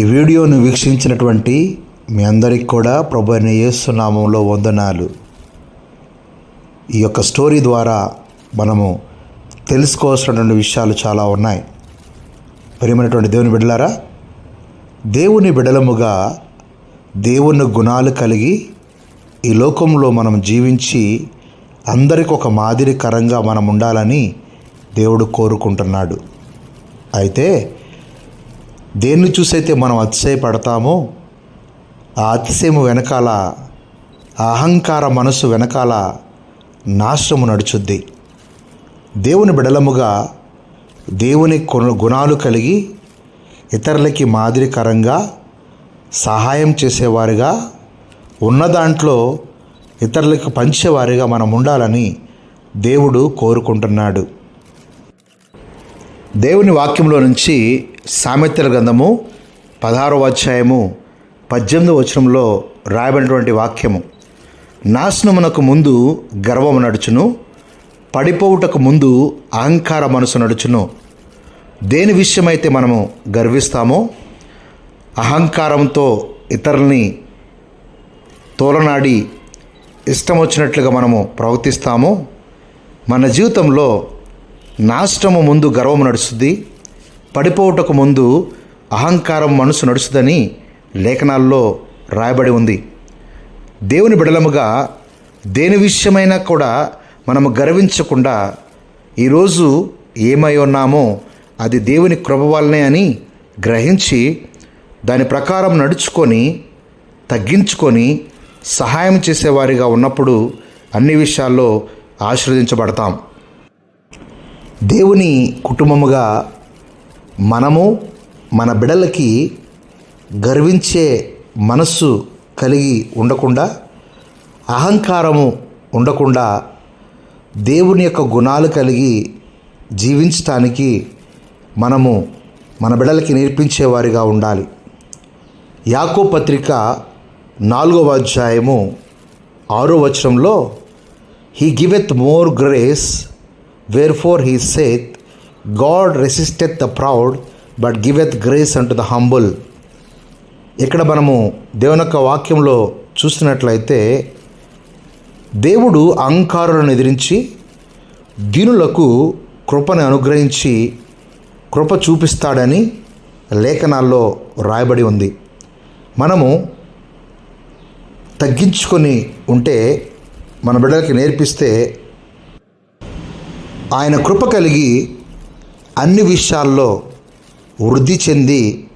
ఈ వీడియోను వీక్షించినటువంటి మీ అందరికి కూడా ప్రభు అయిన యేసునామంలో వందనాలు. ఈ యొక్క స్టోరీ ద్వారా మనము తెలుసుకోవాల్సినటువంటి విషయాలు చాలా ఉన్నాయి. ప్రియమైనటువంటి దేవుని బిడ్డలారా దేవుని బిడలముగా దేవుని గుణాలు కలిగి ఈ లోకంలో మనం జీవించి అందరికి ఒక మాదిరికరంగా మనం ఉండాలని దేవుడు కోరుకుంటున్నాడు. అయితే దేన్ని చూసైతే మనం అతిశయపడతామో ఆ అతిశయము వెనకాల అహంకార మనసు వెనకాల నాశనము నడుచుద్ది. దేవుని బిడలముగా దేవుని గుణాలు కలిగి ఇతరులకి మాదిరికరంగా సహాయం చేసేవారిగా ఉన్న దాంట్లో ఇతరులకు పంచేవారిగా మనం ఉండాలని దేవుడు కోరుకుంటున్నాడు. దేవుని వాక్యంలో నుంచి సామెతల గ్రంథము పదహారవ అధ్యాయము పద్దెనిమిది వచనంలో రాయబడినటువంటి వాక్యము. నాశనమునకు ముందు గర్వము నడుచును పడిపోవుటకు ముందు అహంకార మనసు నడుచును. దేని విషయమైతే మనము గర్విస్తామో అహంకారంతో ఇతరుల్ని తోలనాడి ఇష్టం వచ్చినట్లుగా మనము ప్రవర్తిస్తామో మన జీవితంలో నాశనము ముందు గర్వము నడుస్తుంది పడిపోవుటకు ముందు అహంకారం మనసు నడుస్తుందని లేఖనాల్లో రాయబడి ఉంది. దేవుని బిడలముగా దేని విషయమైనా కూడా మనము గర్వించకుండా ఈరోజు ఏమై ఉన్నామో అది దేవుని కృప వల్లనే అని గ్రహించి దాని ప్రకారం నడుచుకొని తగ్గించుకొని సహాయం చేసేవారిగా ఉన్నప్పుడు అన్ని విషయాల్లో ఆశీర్వదించబడతాం. దేవుని కుటుంబముగా మనము మన బిడలకి గర్వించే మనస్సు కలిగి ఉండకుండా అహంకారము ఉండకుండా దేవుని యొక్క గుణాలు కలిగి జీవించటానికి మనము మన బిడలకి నేర్పించేవారిగా ఉండాలి. యాకో పత్రిక నాలుగవ అధ్యాయము ఆరో వచనంలో he giveth more grace wherefore he saith God resisteth the proud but giveth grace unto the humble ఇక్కడ మనము దేవుని యొక్క వాక్యంలో చూసినట్లయితే దేవుడు అహంకారులను ఎదిరించి దీనులకు కృపను అనుగ్రహించి కృప చూపిస్తాడని లేఖనాల్లో రాయబడి ఉంది. మనము తగ్గించుకొని ఉంటే మన బిడ్డలకి నేర్పిస్తే ఆయన కృప కలిగి అన్ని విషయాల్లో వృద్ధి చెంది